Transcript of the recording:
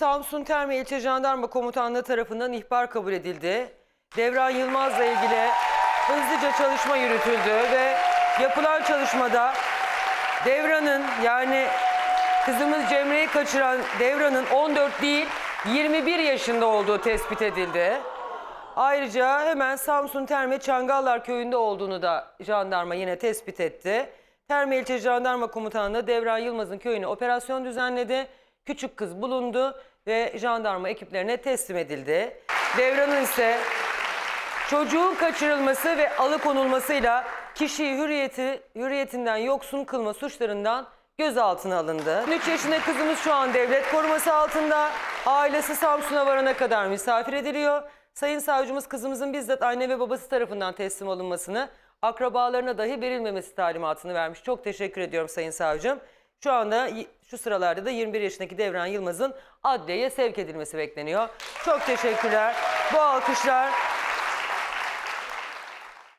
Samsun Terme İlçe Jandarma Komutanlığı tarafından ihbar kabul edildi. Devran Yılmaz'la ilgili hızlıca çalışma yürütüldü ve yapılan çalışmada Devran'ın yani kızımız Cemre'yi kaçıran Devran'ın 14 değil 21 yaşında olduğu tespit edildi. Ayrıca hemen Samsun Terme Çangallar köyünde olduğunu da jandarma yine tespit etti. Terme İlçe Jandarma Komutanlığı Devran Yılmaz'ın köyüne operasyon düzenledi. Küçük kız bulundu ve jandarma ekiplerine teslim edildi. Devran'ın ise çocuğun kaçırılması ve alıkonulmasıyla kişiyi hürriyeti, hürriyetinden yoksun kılma suçlarından gözaltına alındı. 3 yaşında kızımız şu an devlet koruması altında. Ailesi Samsun'a varana kadar misafir ediliyor. Sayın savcımız kızımızın bizzat anne ve babası tarafından teslim alınmasını, akrabalarına dahi verilmemesi talimatını vermiş. Çok teşekkür ediyorum Sayın Savcım. Şu anda şu sıralarda da 21 yaşındaki Devran Yılmaz'ın adliyeye sevk edilmesi bekleniyor. Çok teşekkürler. Bu alkışlar